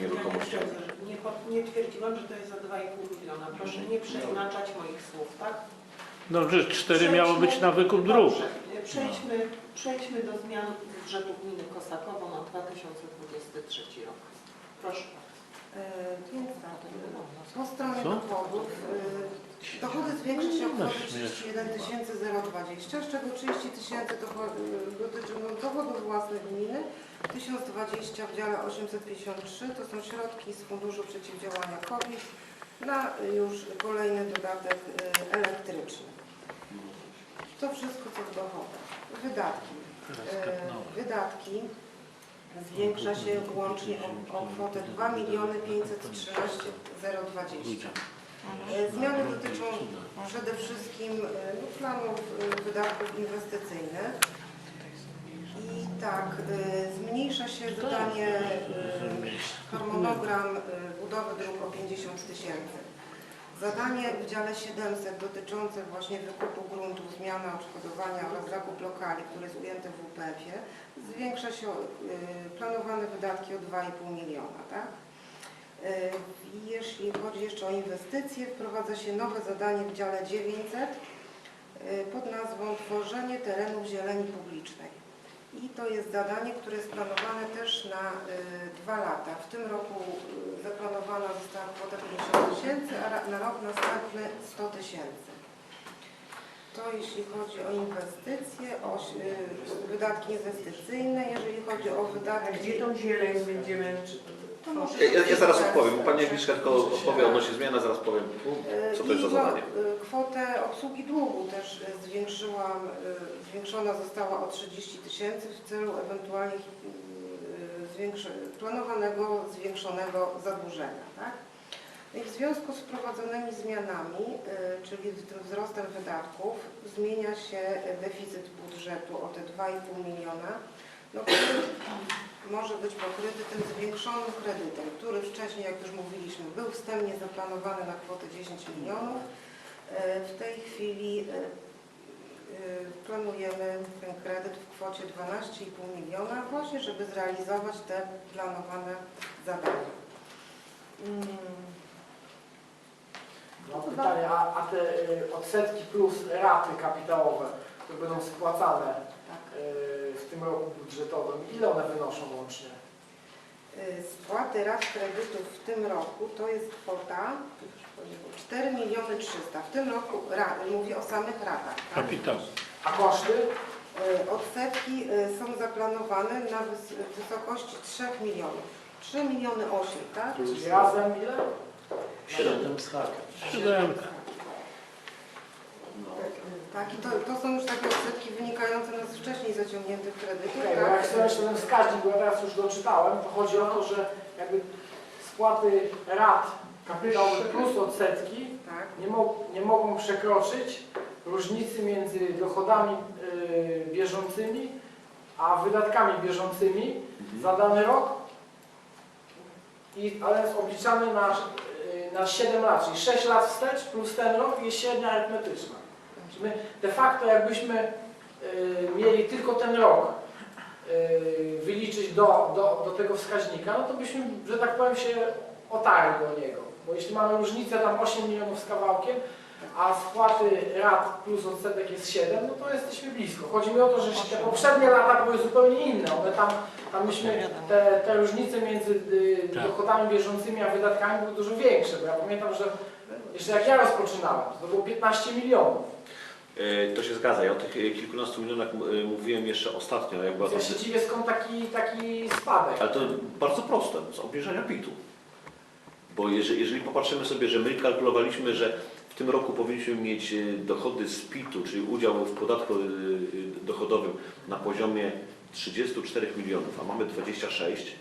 nieruchomościami. Nie, po- nie twierdziłam, że to jest za 2,5 miliona. Proszę nie przeinaczać moich słów, tak? Dobrze, cztery miało być na wykup dróg. Dobrze, Przejdźmy, przejdźmy do zmian budżetu gminy Kosakowo na 2023 rok. Proszę bardzo. E, Więc tak, po stronie Co? dochodów e, dochody zwiększy się o kwotę No, śmieszne. 31 020, z czego 30 tysięcy dotyczą dochodów własnych gminy, 1020 w dziale 853 to są środki z Funduszu Przeciwdziałania COVID na już kolejny dodatek e, elektryczny. To wszystko co w dochodach. Wydatki. E, Wydatki zwiększa się łącznie o, o kwotę 2 miliony 513 020. E, Zmiany dotyczą przede wszystkim planów wydatków inwestycyjnych. I tak, e, zmniejsza się zadanie e, harmonogram e, budowy dróg o 50 tysięcy. Zadanie w dziale 700 dotyczące właśnie wykupu gruntów, zmiany odszkodowania oraz zakup lokali, które jest ujęte w WPF-ie, zwiększa się y, planowane wydatki o 2,5 miliona. Tak? Y, jeśli chodzi jeszcze o inwestycje, wprowadza się nowe zadanie w dziale 900 y, pod nazwą Tworzenie terenów zieleni publicznej. I to jest zadanie, które jest planowane też na y, dwa lata. W tym roku y, zaplanowana została kwota 50 tysięcy, a na rok następny 100 tysięcy. To jeśli chodzi o inwestycje, o y, wydatki inwestycyjne, jeżeli chodzi o A wydatki... gdzie tą zieleń będziemy... Ja, ja, zaraz odpowiem, teraz. Pani Agnieszka tylko odpowie odnośnie zmian, a zaraz powiem, E, co to jest za zadanie. e, Kwotę obsługi długu też e, zwiększyłam, zwiększona została o 30 tysięcy w celu ewentualnie zwiększy- planowanego zwiększonego zadłużenia. Tak? No I w związku z wprowadzonymi zmianami, czyli z tym wzrostem wydatków, zmienia się deficyt budżetu o te 2,5 miliona, no, który może być pokryty tym zwiększonym kredytem, który wcześniej, jak już mówiliśmy, był wstępnie zaplanowany na kwotę 10 milionów. E, W tej chwili e, e, planujemy ten kredyt w kwocie 12,5 miliona, właśnie żeby zrealizować te planowane zadania. Mam pytanie, a, a te odsetki plus raty kapitałowe, które będą spłacane Tak. W tym roku budżetowym, ile one wynoszą łącznie? Y, Spłaty rat kredytów w tym roku to jest kwota 4 miliony 300. W tym roku, ra, mówię o samych ratach. Tak? Kapitał. A koszty? Y, Odsetki y, są zaplanowane na wys wysokości 3 milionów. 3 miliony 8, tak? Czyli razem ile? Siedem. Siódemka. Tak, i to, to są już takie odsetki wynikające z wcześniej zaciągniętych kredytów, Okej, bo jak tak? jeszcze ten wskaźnik, bo ja teraz już doczytałem, to chodzi o to, że jakby spłaty rat kapitałowych plus odsetki Tak. nie, mo nie mogą przekroczyć różnicy między dochodami y, bieżącymi a wydatkami bieżącymi za dany rok, I, ale jest obliczany na, y, na 7 lat, czyli 6 lat wstecz plus ten rok jest średnia arytmetyczna. Czyli my de facto jakbyśmy y, mieli tylko ten rok y, wyliczyć do, do, do tego wskaźnika, no to byśmy, że tak powiem, się otarli do niego. Bo jeśli mamy różnicę tam 8 milionów z kawałkiem, a spłaty rat plus odsetek jest 7, no to jesteśmy blisko. Chodzi mi o to, że te poprzednie lata były zupełnie inne. One tam, tam myśmy, te, te różnice między y, Tak. dochodami bieżącymi a wydatkami były dużo większe. Bo ja pamiętam, że jeszcze jak ja rozpoczynałem, to było 15 milionów. E, To się zgadza. Ja o tych e, kilkunastu milionach e, mówiłem jeszcze ostatnio, jak była Ja się dziwię skąd taki, taki spadek. Ale to bardzo proste, z obniżenia PIT-u. Bo jeżeli, jeżeli popatrzymy sobie, że my kalkulowaliśmy, że w tym roku powinniśmy mieć dochody z PIT-u, czyli udział w podatku dochodowym na poziomie 34 milionów, a mamy 26,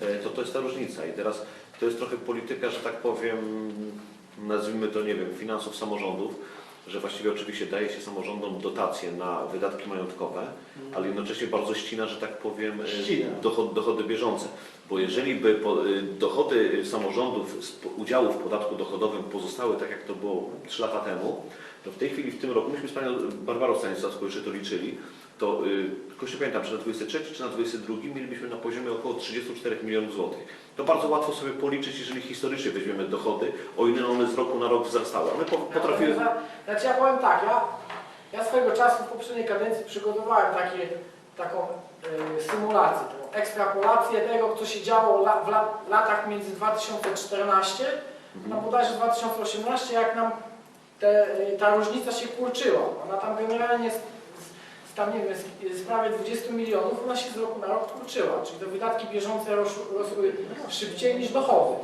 e, to to jest ta różnica. I teraz to jest trochę polityka, że tak powiem, nazwijmy to, nie wiem, finansów samorządów, że właściwie oczywiście daje się samorządom dotacje na wydatki majątkowe, ale jednocześnie bardzo ścina, że tak powiem, e, Ścina. dochod, dochody bieżące. Bo jeżeli by po, y, dochody samorządów z udziału w podatku dochodowym pozostały tak, jak to było 3 lata temu, to w tej chwili, w tym roku, myśmy z Panią Barbarą Stanisławską jeszcze to liczyli, to y, tylko nie pamiętam, czy na 23 czy na 22 mielibyśmy na poziomie około 34 milionów złotych. To bardzo łatwo sobie policzyć, jeżeli historycznie weźmiemy dochody, o ile one z roku na rok wzrastały. A my po, potrafimy... Ja, znaczy ja powiem tak, ja, ja swego czasu w poprzedniej kadencji przygotowałem takie, taką y, symulację, taką ekstrapolację tego, co się działo la, w lat, latach między 2014 a bodajże 2018, jak nam te, y, ta różnica się kurczyła. Ona tam generalnie z, z, tam, nie wiem, z, z prawie 20 milionów, ona się z roku na rok kurczyła, czyli te wydatki bieżące rosły, rosły szybciej niż dochody.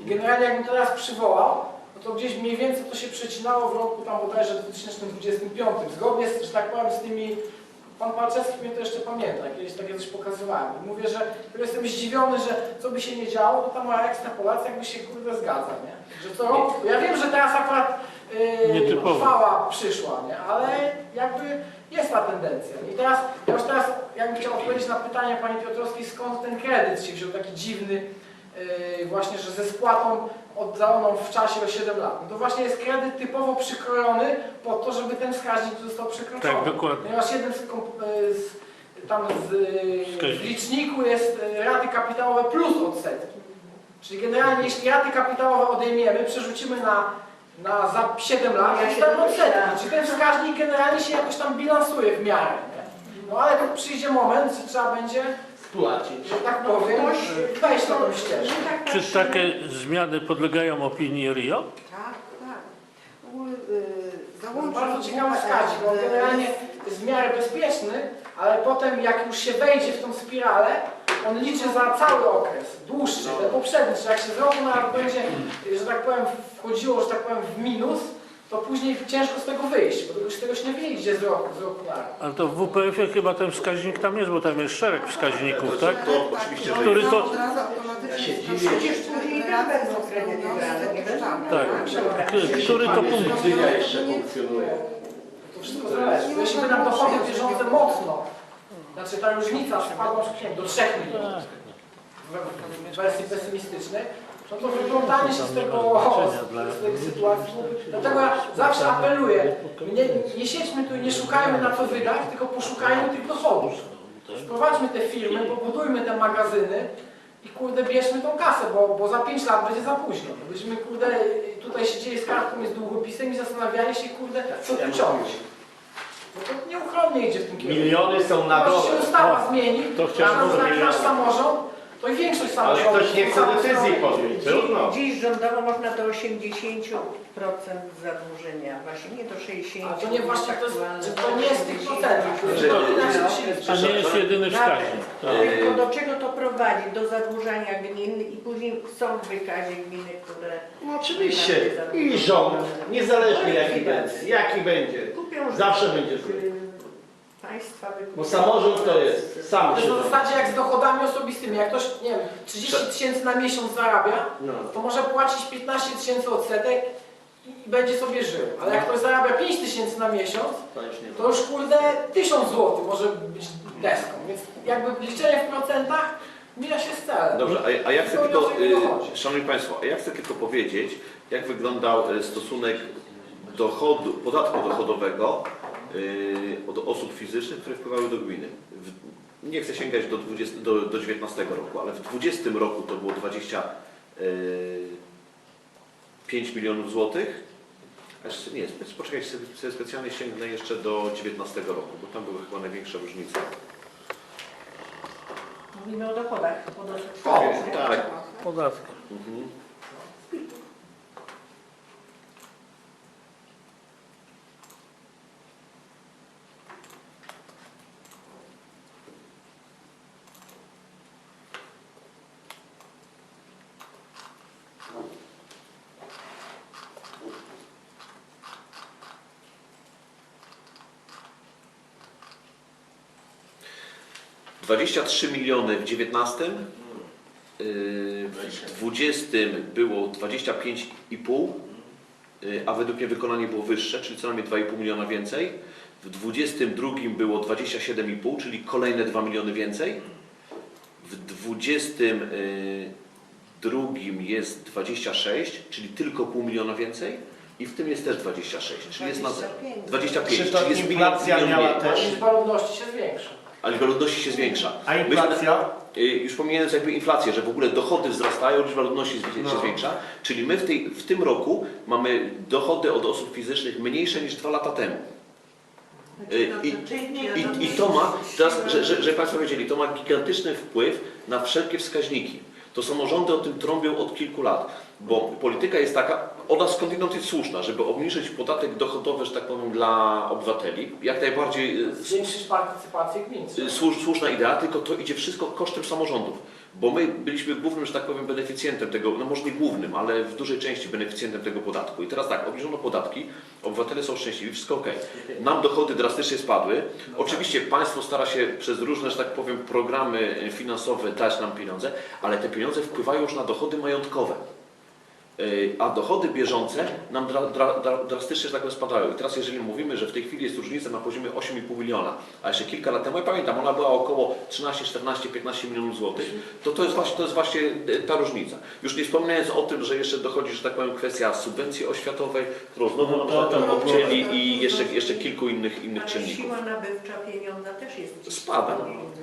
I generalnie jakbym teraz przywołał, no to gdzieś mniej więcej to się przecinało w roku tam bodajże 2025. Zgodnie z, że tak powiem, z tymi, pan Palczewski mnie to jeszcze pamięta, kiedyś takie coś pokazywałem. I mówię, że jestem zdziwiony, że co by się nie działo, to ta moja ekstrapolacja jakby się kurde zgadza, nie? Że co roku, ja wiem, że teraz akurat yy, uchwała przyszła, nie? Ale jakby jest ta tendencja. I teraz, ja już teraz jakbym chciał odpowiedzieć na pytanie Pani Piotrowskiej, skąd ten kredyt się wziął taki dziwny, yy, właśnie, że ze spłatą oddaloną w czasie o 7 lat. No to właśnie jest kredyt typowo przykrojony po to, żeby ten wskaźnik został przekroczony. Tak, dokładnie. Ponieważ jeden z, e, z, tam z, e, w liczniku jest e, raty kapitałowe plus odsetki. Czyli generalnie jeśli raty kapitałowe odejmiemy, przerzucimy na, na za 7 lat, Ja to się tam odsetki. Czyli ten wskaźnik generalnie się jakoś tam bilansuje w miarę. Nie? No ale przyjdzie moment, że trzeba będzie, Płacić. że tak powiem, wejść na tą ścieżkę. Czy takie zmiany podlegają opinii RIO? Tak, tak. W ogóle y, Bardzo ciekawy wskaźnik, bo y, generalnie jest w miarę bezpieczny, ale potem jak już się wejdzie w tą spiralę, on liczy za cały okres, dłuższy, ten poprzedni, czyli jak się z roku na rok będzie, że tak powiem, wchodziło, że tak powiem, w minus, to później ciężko z tego wyjść, bo już z tego się nie wyjdzie z roku, z roku na rok. Ale to w WPF-ie chyba ten wskaźnik tam jest, bo tam jest szereg wskaźników, tak? To oczywiście, że Który to- Tak. K- Który to punkt? Decyzja jeszcze funkcjonuje. Wszystko zależy. Jeśli by nam dochody bieżące mocno, znaczy ta różnica spadła do 3 milionów w wersji pesymistycznej, no to wyglądanie się z tego, z tej sytuacji. Dlatego ja zawsze apeluję, nie, nie siedźmy tu i nie szukajmy na co wydać, tylko poszukajmy tych dochodów. Wprowadźmy te firmy, pobudujmy te magazyny i kurde bierzmy tą kasę, bo, bo za 5 lat będzie za późno. Byśmy kurde tutaj siedzieli z kartką z długopisem i zastanawiali się kurde co tu ciągnąć. Bo to nieuchronnie idzie w tym kierunku. Miliony są na dole. się ustawa O, zmieni, to chciałem nasz, powiedzieć. nasz samorząd, to i większość Ale samorządów. ktoś nie chce decyzji podjąć. Trudno. Dziś rządowo można do 80% zadłużenia, właśnie nie do 60%. A to nie właśnie, to, jest, aktualne, to nie jest w tych procentach, Że- to inaczej się To nie jest jedyny wskaźnik. Tak. Tylko do czego to prowadzi? Do zadłużania gmin i później są w wykazie gminy, które No oczywiście. I rząd, niezależnie jaki będzie, jaki będzie, zawsze będzie zły. państwa. Bo samorząd to jest sam To się jest w zasadzie jak z dochodami osobistymi. Jak ktoś, nie wiem, 30 tysięcy na miesiąc zarabia, No. to może płacić 15 tysięcy odsetek i i będzie sobie żył. Ale jak ktoś zarabia 5 tysięcy na miesiąc, To już nie to już kurde 1000 zł może być deską. Więc jakby liczenie w procentach mija się z celem. Dobrze, a, a ja chcę To tylko, nie y, Szanowni Państwo, a ja chcę tylko powiedzieć, jak wyglądał y, stosunek dochodu, podatku dochodowego y, od osób fizycznych, które wpływały do gminy. Nie chcę sięgać do, 20, do, do 19 roku, ale w 20 roku to było 25 milionów złotych. A jeszcze nie, poczekajcie, sobie, specjalnie sięgnę jeszcze do 19 roku, bo tam były chyba największa różnica. Mówimy o dochodach. O dochodach. O, tak. Podatki. Mhm. Dwadzieścia trzy miliony w 19, yy, w 20 było 25,5, yy, a według mnie wykonanie było wyższe, czyli co najmniej 2,5 miliona więcej. W 22 było 27,5, czyli kolejne 2 miliony więcej. w 22 jest 26, czyli tylko pół miliona więcej i w tym jest też 26, czyli jest na 25. 25, Czy to czyli jest milion, inflacja milion miała mniej. też? Liczba ludności się zwiększa. A liczba ludności się zwiększa. A inflacja? Y, Już pomijając jakby inflację, że w ogóle dochody wzrastają, liczba ludności się No. zwiększa, czyli my w, tej, w tym roku mamy dochody od osób fizycznych mniejsze niż dwa lata temu. Y, I, i, I to ma, teraz, że, że, że Państwo wiedzieli, to ma gigantyczny wpływ na wszelkie wskaźniki. To samorządy o tym trąbią od kilku lat, bo polityka jest taka, ona skądinąd jest słuszna, żeby obniżyć podatek dochodowy, że tak powiem, dla obywateli. Jak najbardziej y, Zwiększyć partycypację gmin. Y, słusz, słuszna idea, tylko to idzie wszystko kosztem samorządów. Bo my byliśmy głównym, że tak powiem, beneficjentem tego, no może nie głównym, ale w dużej części beneficjentem tego podatku. I teraz tak, obniżono podatki, obywatele są szczęśliwi, wszystko ok. Nam dochody drastycznie spadły. Oczywiście państwo stara się przez różne, że tak powiem, programy finansowe dać nam pieniądze, ale te pieniądze wpływają już na dochody majątkowe. Yy, A dochody bieżące nam dra, dra, dra, drastycznie tak. I teraz jeżeli mówimy, że w tej chwili jest różnica na poziomie 8,5 miliona, a jeszcze kilka lat temu, ja pamiętam, ona była około 13, 14, 15 milionów złotych, to to jest właśnie, to jest właśnie e, ta różnica. Już nie wspominając o tym, że jeszcze dochodzi, że tak powiem, kwestia subwencji oświatowej, którą znowu nam No to- potem to- obcięli i jeszcze, jeszcze kilku innych, innych Ale czynników. siła nabywcza pieniądza też jest Spada.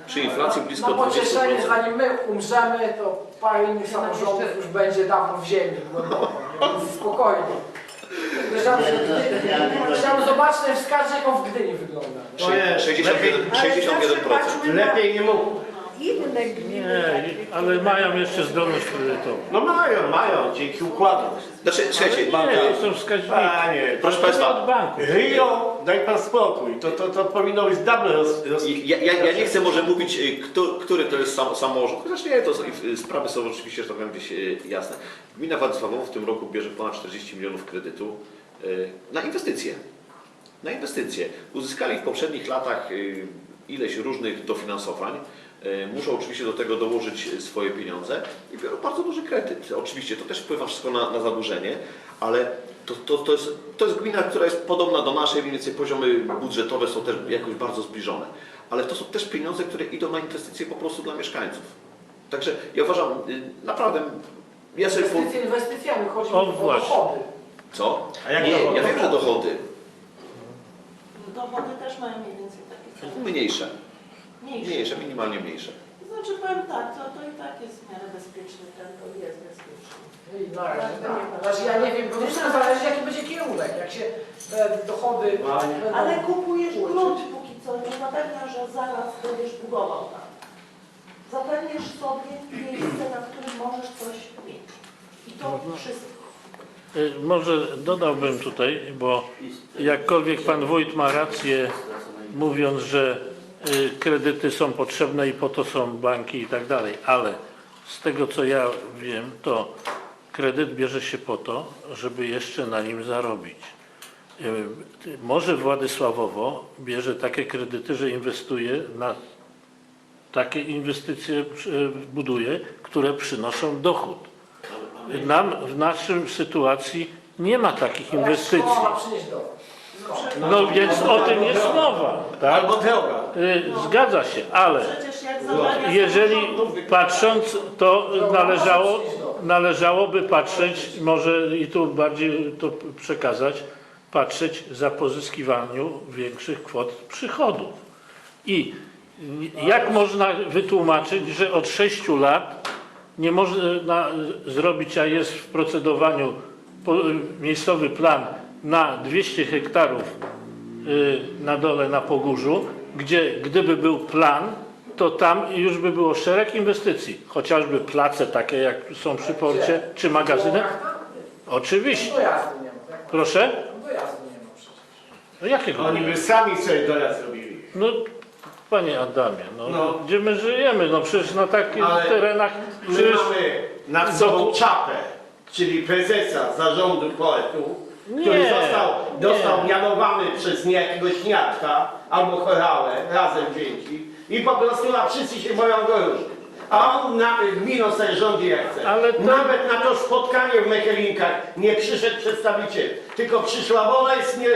Przy inflacji blisko Na 20%. pocieszenie, zanim my umrzemy, to parę innych samorządów już będzie dawno w ziemi spokojnie. Chciałbym, chciałbym zobaczyć ten wskaźnik, jak on w Gdyni wygląda. Jest, 61, Ale 61%. zawsze patrzmy na Lepiej nie mógł. Inne gminy. Nie, ale mają jeszcze zdolność kredytową. No mają, mają, dzięki układom. Znaczy, słuchajcie, Nie, to są wskaźniki. Panie, proszę Państwa, Od banku. Rio, daj pan spokój. To, to, to powinno być dawno roz, roz... Ja, ja, ja nie chcę może mówić, y, kto, który to jest sam, samorząd, chociaż nie, to są- y, sprawy są oczywiście, że tak powiem, gdzieś y, jasne. Gmina Władysławowo w tym roku bierze ponad 40 milionów kredytu y, na inwestycje. Na inwestycje. Uzyskali w poprzednich latach y, ileś różnych dofinansowań. Y, Muszą oczywiście do tego dołożyć y, swoje pieniądze i biorą bardzo duży kredyt. Oczywiście to też wpływa wszystko na, na zadłużenie, ale to, to, to, jest, to jest gmina, która jest podobna do naszej, mniej więcej poziomy budżetowe są też jakoś bardzo zbliżone. Ale to są też pieniądze, które idą na inwestycje po prostu dla mieszkańców. Także ja uważam, y, naprawdę, ja sobie... Po... Inwestycje inwestycjami, chodzi O, o dochody. Co? A jak Nie, dochody? ja wiem, że dochody Dochody też mają mniej więcej takie ceny. mniejsze, Mniejsze. mniejsze, minimalnie mniejsze. To znaczy powiem tak, to, to i tak jest w miarę bezpieczny ten, to jest bezpieczny. I na razie tak. Znaczy ja nie wiem, bo to zależy jaki będzie kierunek. Jak się te dochody... Panie. będą Ale kupujesz grunt póki co, nie zapewnia, że zaraz będziesz budował tam. Zapewnisz sobie miejsce, na którym możesz coś mieć. I to wszystko. Y, Może dodałbym tutaj, bo jakkolwiek pan wójt ma rację, mówiąc, że kredyty są potrzebne i po to są banki i tak dalej, ale z tego co ja wiem, to kredyt bierze się po to, żeby jeszcze na nim zarobić. Y, Może Władysławowo bierze takie kredyty, że inwestuje na takie inwestycje przy- buduje, które przynoszą dochód. Nam w naszej sytuacji nie ma takich inwestycji. szkoła ma przynieść dochód. Skąd? No więc o tym jest mowa, tak? Albo droga. Y, Zgadza się, ale Przecież jak zadania jeżeli patrząc, to należało, należałoby patrzeć, może i tu bardziej to przekazać, patrzeć za pozyskiwaniu większych kwot przychodów. I jak można wytłumaczyć, że od 6 lat nie można zrobić, a jest w procedowaniu po- miejscowy plan na 200 hektarów y, na dole na Pogórzu, gdzie gdyby był plan, to tam już by było szereg inwestycji, chociażby place takie jak są przy porcie, czy magazyny. Oczywiście. Dojazdu nie ma. tak? Proszę? Dojazdu nie ma przecież. No jakiego? Oni by sami sobie dojazd zrobili. No panie Adamie, no, No. gdzie my żyjemy? No przecież na takich Ale terenach My przecież mamy nad sobą czapę, czyli prezesa zarządu poetu, który Nie, został, nie. mianowany przez niejakiegoś Niatka albo chorałę, razem wzięci i po prostu a wszyscy się boją go różnych. A on na, gminą sobie rządzi jak chce. Ale to- Nawet na to spotkanie w Mechelinkach nie przyszedł przedstawiciel, tylko przyszła wola jest nie,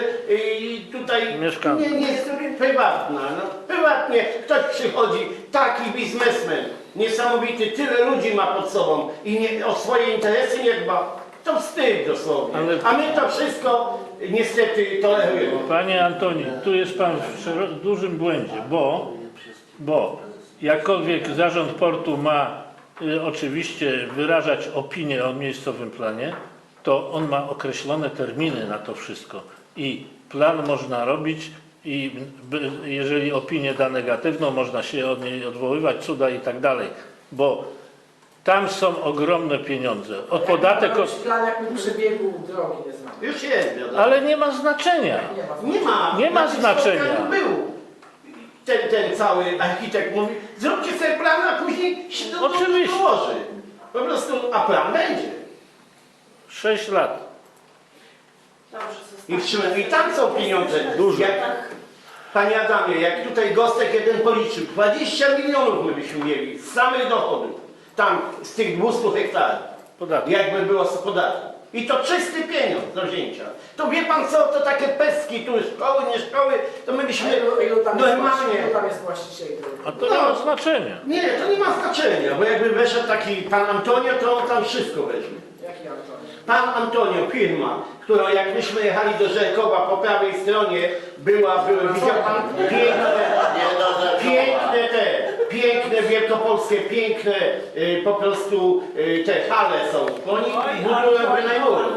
i tutaj Mieszkańcy. nie, nie prywatna. No, prywatnie ktoś przychodzi, taki biznesmen, Niesamowity, tyle ludzi ma pod sobą i nie, o swoje interesy nie dba. To wstyd dosłownie. Ale- A my to wszystko niestety tolerujemy. Panie Antoni, tu jest Pan w szero- dużym błędzie, bo, bo jakkolwiek zarząd portu ma y, oczywiście wyrażać opinię o miejscowym planie, to on ma określone terminy na to wszystko i plan można robić i by- jeżeli opinię da negatywną, można się od niej odwoływać, cuda i tak dalej, bo tam są ogromne pieniądze. Od podatek, od, my przebiegu drogi nie znamy. Już jest, wiadomo. ale nie ma znaczenia. Nie ma. Nie ma. Nie ma Na tym znaczenia. spotkaniu Był. Ten, ten cały architekt mówi, zróbcie sobie plan, a później się do, do, Oczywiście. dołoży. Po prostu, a plan będzie. 6 lat. Dobrze, I, zostawmy. I tam są pieniądze. Duże. Jak, Panie Adamie, jak tutaj Gostek jeden policzył, 20 milionów my byśmy mieli z samych dochodów. Tam z tych 200 hektarów. Podatek. Jakby było z podatku. I to czysty pieniądz do wzięcia. To wie pan co, to takie pestki, tu szkoły, nie szkoły, to my byśmy ilu, ilu, tam jest normalnie... ilu tam jest właścicieli? A to nie ma znaczenia. Nie, to nie ma znaczenia, bo jakby weszedł taki pan Antonio, to on tam wszystko weźmie. Jaki Antoni? Pan Antonio, firma, która jak myśmy jechali do Żerkowa po prawej stronie była, były, widział pan piękne, piękne te, piękne wielkopolskie, piękne y, po prostu y, te hale są. Oni budują, wynajmują.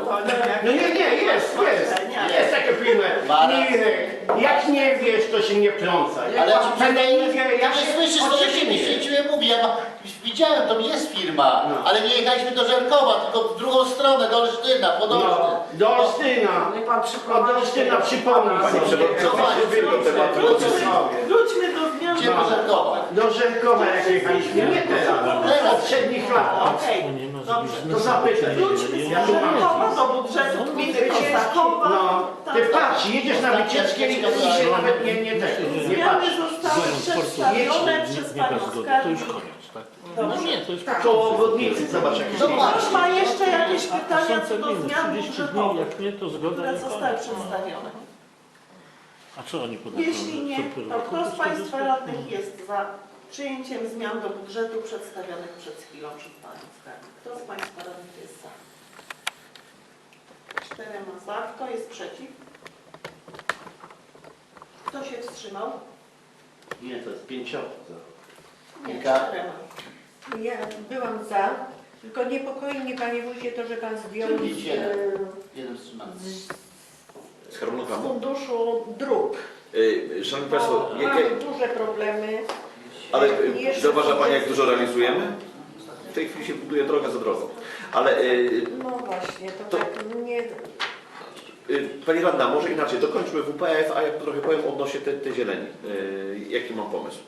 No nie, nie, jest, jest, jest takie firmy. Mirek, jak nie wiesz, to się nie wtrącaj. Ale przyznaję, Mirek, ja ja się słyszysz, to ja się nie świeciłem, mówię, ja ma, widziałem, to jest firma, No. ale nie jechaliśmy do Żerkowa, tylko w drugą stronę, do Olsztyna, pod No, Olsztyn. do Olsztyna. Niech pan Od przyprowadzi... Olsztyna przypomnij Panie sobie. Przewodniczący, do tematu. Wróćmy do zmian. Gdzie do Żerkowa? Do Żerkowa jak jechaliśmy, nie teraz, w poprzednich latach. Okej, dobrze. To zapytaj. Wróćmy z Ja tu mam. Żerkowa do budżetu gminy Kosakowa. No, ty patrz, jedziesz na wycieczkę i i się nawet nie, nie, tego, nie Zmiany patrz. zostały przedstawione przez panią. To już skarbnik. koniec, tak? No nie, to jest Tak. Koło obwodnicy, zobacz Zobacz. piękne. Ktoś ma jeszcze jakieś pytania co do zmian 30 dni, budżetowych, jak nie, to zgoda które i zostały koniec. przedstawione? A co oni podają? Jeśli nie, to kto z Państwa radnych jest za przyjęciem zmian do budżetu przedstawionych przed chwilą przez Panią Skarbnik? Kto z Państwa radnych jest za? Czterema za. Kto jest przeciw? Kto się wstrzymał? Nie, to jest pięciowa. Nie, Kilka. czterema. Ja byłam za, tylko niepokoi mnie Panie Wójcie to, że Pan zdjął Czyli z, e, Jeden wstrzymany. z Z harmonogramu. funduszu dróg. Y, Szanowni Państwo, jakie, mamy duże problemy. Ale y, zauważa Pani, jak dużo realizujemy? W tej chwili się buduje droga za drogą. Ale y, No właśnie, to, To- tak nie... y, Pani Radna, może inaczej, dokończmy WPF, a ja trochę powiem odnośnie tej te zieleni. Y, Jaki mam pomysł?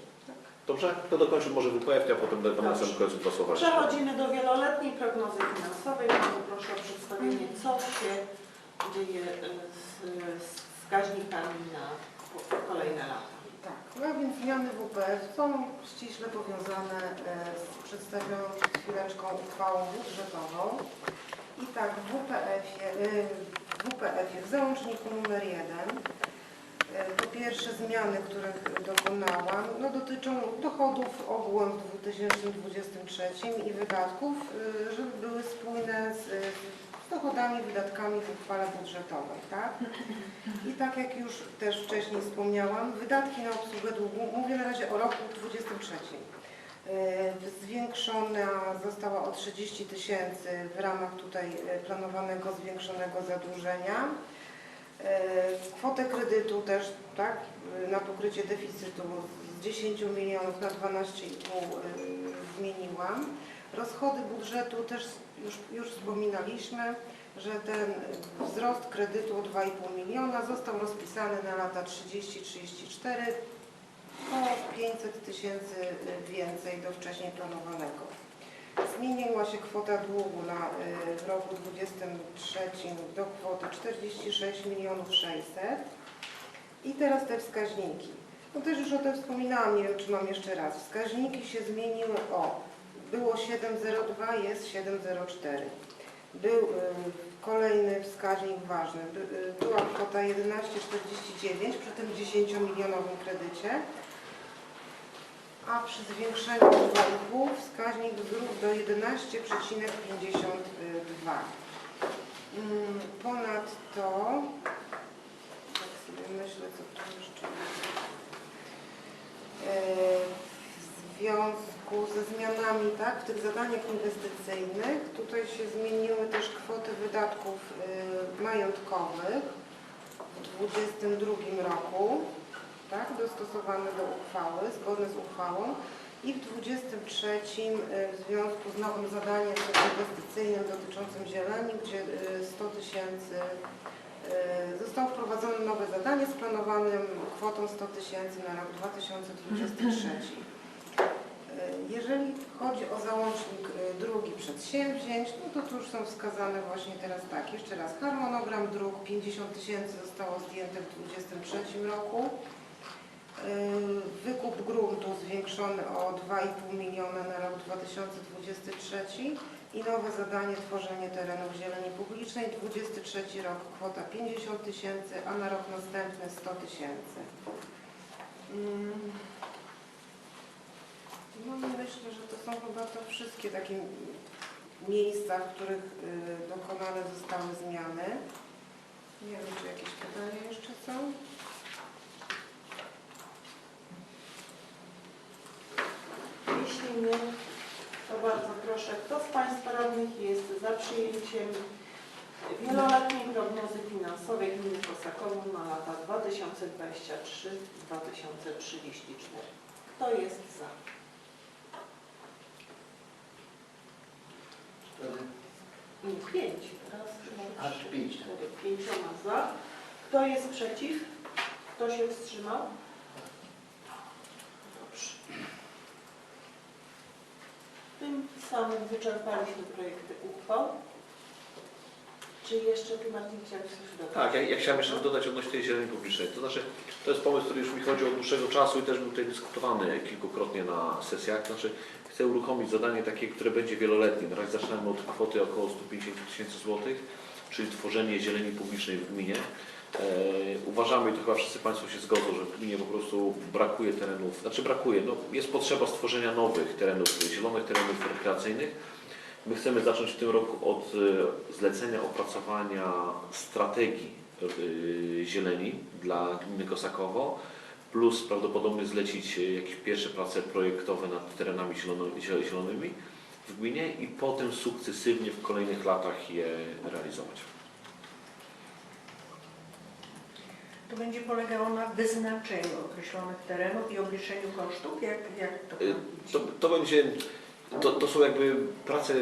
Dobrze? To dokończę może WPF, ja potem będę na samym końcu jeszcze. Przechodzimy do wieloletniej prognozy finansowej. Bardzo proszę o przedstawienie, co się dzieje y, z, z wskaźnikami na kolejne lata. No więc zmiany WPF są ściśle powiązane e, z przedstawioną przed chwileczką uchwałą budżetową. I tak w WPF-ie, y, w WPF-ie w załączniku numer 1 po pierwsze zmiany, których dokonałam, no, dotyczą dochodów ogółem w 2023 i wydatków, żeby były spójne z, z dochodami, wydatkami w uchwale budżetowej, tak? I tak jak już też wcześniej wspomniałam, wydatki na obsługę długu, mówię na razie o roku 2023. Yy, Zwiększona została o 30 tysięcy w ramach tutaj yy, planowanego zwiększonego zadłużenia. Yy, Kwotę kredytu też tak, na pokrycie deficytu z 10 milionów na 12,5 yy, zmieniłam. Rozchody budżetu też już, już wspominaliśmy, że ten wzrost kredytu o 2,5 miliona został rozpisany na lata 30-34 o 500 tysięcy więcej do wcześniej planowanego. Zmieniła się kwota długu na, y, w roku 2023 do kwoty 46 milionów 600. I teraz te wskaźniki. No też już o tym wspominałam, nie wiem czy mam jeszcze raz. Wskaźniki się zmieniły o, było 7,02, jest 7,04. Był kolejny wskaźnik ważny, y, była kwota 11,49 przy tym 10-milionowym kredycie. a przy zwiększeniu długu wskaźnik wzrósł do 11,52. Mm, Ponadto, tak sobie myślę, co tu jeszcze w związku ze zmianami tak, w tych zadaniach inwestycyjnych tutaj się zmieniły też kwoty wydatków e, majątkowych w 2022 roku, tak, dostosowane do uchwały, zgodne z uchwałą i w 2023 e, w związku z nowym zadaniem inwestycyjnym dotyczącym zieleni, gdzie e, 100 tysięcy e, zostało wprowadzone nowe zadanie z planowanym kwotą 100 tysięcy na rok 2023. E, Jeżeli chodzi o załącznik e, drugi przedsięwzięć, no to tu już są wskazane właśnie teraz tak, jeszcze raz harmonogram dróg 50 tysięcy zostało zdjęte w 2023 roku. E, Wykup gruntu zwiększony o 2,5 miliona na rok 2023 i nowe zadanie tworzenie terenów zieleni publicznej. 23 rok kwota 50 tysięcy, a na rok następny 100 tysięcy. Mm. No i myślę, że to są chyba to wszystkie takie miejsca, w których y, dokonane zostały zmiany. Nie wiem, czy jakieś pytania jeszcze są? Jeśli nie, to bardzo proszę, kto z Państwa radnych jest za przyjęciem wieloletniej prognozy finansowej gminy Kosakowo na lata 2023-2034? Kto jest za? Pięć. Raz, dwa, Aż trzy, pięć, cztery. Pięcioma za. Kto jest przeciw? Kto się wstrzymał? Dobrze. Tym samym wyczerpaliśmy projekty uchwał. Czy jeszcze Ty Martin chciałeś coś dodać? Tak, ja, ja chciałem jeszcze dodać odnośnie tej zieleni publicznej. To znaczy, to jest pomysł, który już mi chodzi od dłuższego czasu i też był tutaj dyskutowany kilkukrotnie na sesjach. Znaczy, chcę uruchomić zadanie takie, które będzie wieloletnie. Na zaczynamy od kwoty około 150 tysięcy złotych, czyli tworzenie zieleni publicznej w gminie. E, uważamy, i to chyba wszyscy Państwo się zgodzą, że w gminie po prostu brakuje terenów, znaczy brakuje, no, jest potrzeba stworzenia nowych terenów, zielonych terenów rekreacyjnych. My chcemy zacząć w tym roku od e, zlecenia opracowania strategii e, zieleni dla gminy Kosakowo, plus prawdopodobnie zlecić e, jakieś pierwsze prace projektowe nad terenami zielonymi w gminie i potem sukcesywnie w kolejnych latach je realizować. To będzie polegało na wyznaczeniu określonych terenów i obliczeniu kosztów? Jak, jak to ma To, to będzie, to, to są jakby prace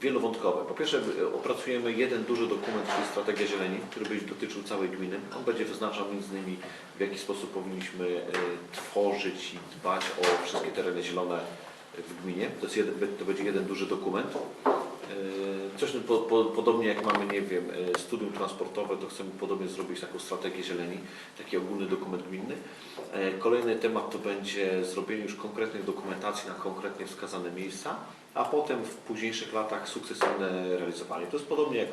wielowątkowe. Po pierwsze y, opracujemy jeden duży dokument, czyli Strategia Zieleni, który będzie dotyczył całej gminy. On będzie wyznaczał między innymi w jaki sposób powinniśmy y, tworzyć i dbać o wszystkie tereny zielone w gminie. To, jest jeden, to będzie jeden duży dokument. Y, Coś po, po, podobnie jak mamy, nie wiem, y, studium transportowe, to chcemy podobnie zrobić taką strategię zieleni, taki ogólny dokument gminny. E, Kolejny temat to będzie zrobienie już konkretnej dokumentacji na konkretnie wskazane miejsca, a potem w późniejszych latach sukcesywne realizowanie. To jest podobnie jak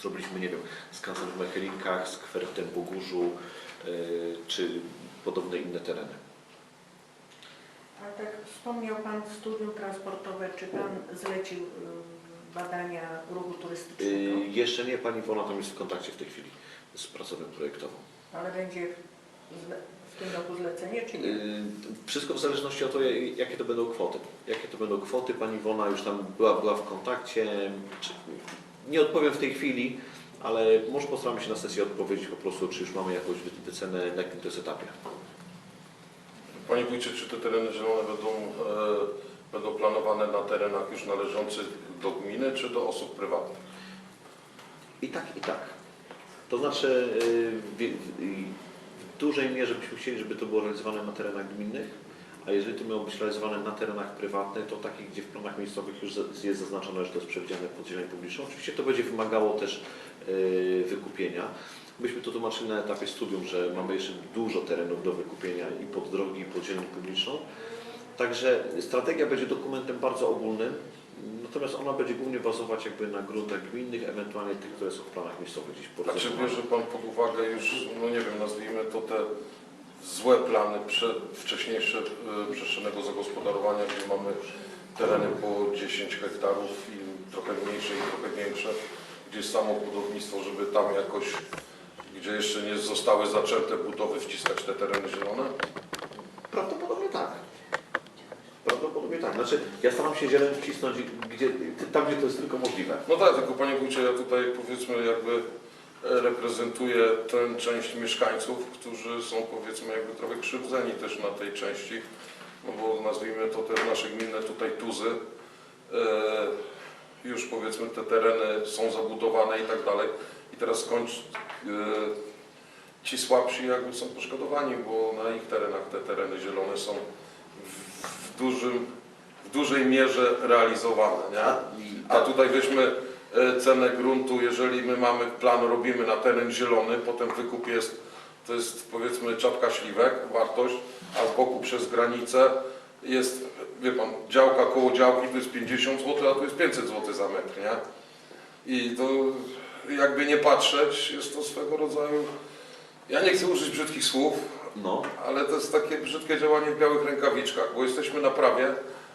zrobiliśmy, nie wiem, skansen w Mechelinkach, skwer w Dębogórzu, e, czy podobne inne tereny. Tak wspomniał Pan studium transportowe. Czy Pan zlecił y, badania ruchu turystycznego? Y, Jeszcze nie, Pani Wona tam jest w kontakcie w tej chwili z pracownią projektową. Ale będzie w tym roku zlecenie, czy nie? Y, Wszystko w zależności od tego, jakie to będą kwoty. Jakie to będą kwoty, Pani Wona już tam była, była w kontakcie. Nie odpowiem w tej chwili, ale może postaramy się na sesji odpowiedzieć po prostu, czy już mamy jakąś wy- wycenę, na jakim to jest etapie. Panie Wójcie, czy te tereny zielone będą, e, będą planowane na terenach już należących do gminy, czy do osób prywatnych? I tak, i tak. To znaczy y, w, w, w dużej mierze byśmy chcieli, żeby to było realizowane na terenach gminnych, a jeżeli to miało być realizowane na terenach prywatnych, to takich, gdzie w planach miejscowych już jest zaznaczone, że to jest przewidziane pod zieleń publiczną. Oczywiście to będzie wymagało też y, wykupienia. Myśmy to tłumaczyli na etapie studium, że mamy jeszcze dużo terenów do wykupienia i pod drogi, i pod zieleń publiczną. Także strategia będzie dokumentem bardzo ogólnym, natomiast ona będzie głównie bazować jakby na gruntach gminnych, ewentualnie tych, które są w planach miejscowych gdzieś po A czy bierze Pan pod uwagę już, no nie wiem, nazwijmy to te złe plany prze, wcześniejsze e, przestrzennego zagospodarowania, gdzie mamy tereny po 10 hektarów i trochę mniejsze i trochę większe, gdzie jest samo budownictwo, żeby tam jakoś, gdzie jeszcze nie zostały zaczęte budowy, wciskać te tereny zielone? Prawdopodobnie tak. Prawdopodobnie tak. Znaczy, ja staram się zieleń wcisnąć gdzie, tam, gdzie to jest tylko możliwe. No tak, tylko Panie Wójcie, ja tutaj powiedzmy jakby e, reprezentuję tę część mieszkańców, którzy są powiedzmy jakby trochę krzywdzeni też na tej części, no bo nazwijmy to te nasze gminne tutaj tuzy, e, już powiedzmy te tereny są zabudowane i tak dalej i teraz skończ, e, ci słabsi jakby są poszkodowani, bo na ich terenach te tereny zielone są w, w dużym, w dużej mierze realizowane, nie? A, A tutaj weźmy e, cenę gruntu, jeżeli my mamy plan, robimy na teren zielony, potem wykup jest, to jest powiedzmy czapka śliwek, wartość, a z boku przez granicę jest, wie pan, działka koło działki to jest 50 zł, a tu jest 500 zł za metr, nie? I to jakby nie patrzeć, jest to swego rodzaju, ja nie chcę użyć brzydkich słów, no, ale to jest takie brzydkie działanie w białych rękawiczkach, bo jesteśmy na prawie,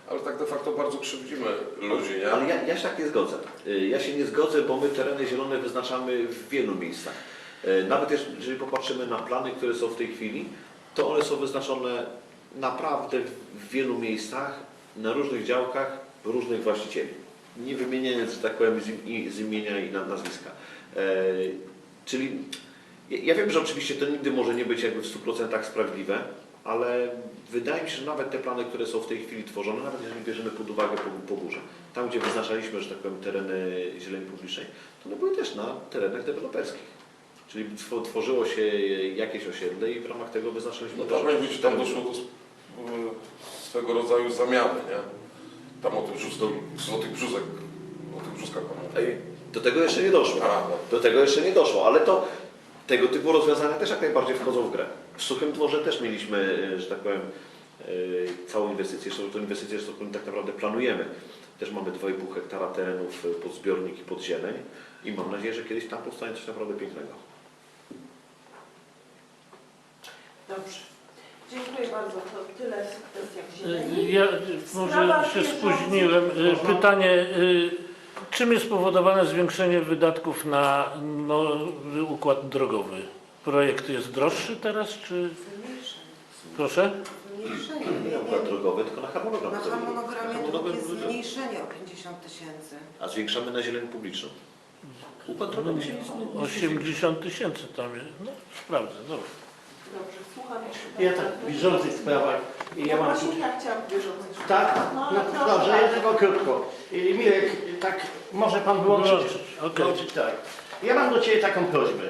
ale tak de facto bardzo krzywdzimy ludzi, nie? ale ja, ja się tak nie zgodzę. Y, Ja się nie zgodzę, bo my tereny zielone wyznaczamy w wielu miejscach. Y, Nawet jeż- jeżeli popatrzymy na plany, które są w tej chwili, to one są wyznaczone naprawdę w wielu miejscach, na różnych działkach, różnych właścicieli. Nie wymieniając, że tak powiem, z, imienia i na, nazwiska. E, czyli ja, wiem, że oczywiście to nigdy może nie być jakby w 100% sprawiedliwe, ale wydaje mi się, że nawet te plany, które są w tej chwili tworzone, nawet jeżeli bierzemy pod uwagę po, po górze, tam gdzie wyznaczaliśmy, że tak powiem, tereny zieleni publicznej, to one były też na terenach deweloperskich. Czyli tw- tworzyło się jakieś osiedle i w ramach tego wyznaczyliśmy No jakby tam doszło do swego rodzaju zamiany, nie? Tam o tych brzusku, o tych brzusek, o tych brzuskach pan mówi. Ej, Do tego jeszcze nie doszło. A, no. Do tego jeszcze nie doszło, ale to tego typu rozwiązania też jak najbardziej wchodzą w grę. W Suchym Dworze też mieliśmy, e, że tak powiem, e, całą inwestycję, zresztą tą inwestycję zresztą tak naprawdę planujemy. Też mamy 2,5 hektara terenów e, pod zbiornik i pod zieleń i mam nadzieję, że kiedyś tam powstanie coś naprawdę pięknego. Dobrze. Dziękuję bardzo. To tyle w kwestiach zieleni. Y, Ja może się spóźniłem. Y, Pytanie, y, czym jest spowodowane zwiększenie wydatków na nowy układ drogowy? Projekt jest droższy teraz, czy... Zmniejszenie. Proszę? Zmniejszenie. Nie układ drogowy, tylko na harmonogram. Na harmonogramie Harmonogram jest drogowy. zmniejszenie o 50 tysięcy. A zwiększamy na zieleń publiczną. Układ drogowy się nie 80 tysięcy tam jest. No, sprawdzę, dobra. Dobrze, słucham jeszcze. Ja tak w bieżących sprawach. I ja Ja mam właśnie ja chciałam w bieżących sprawach. Tak? No, No, ale proszę dobrze, ja bardzo. tylko krótko. Y, Mirek, tak może Pan wyłączyć? Wyłączyć, okej. Wyłączyć, tak. Ja mam do Ciebie taką prośbę.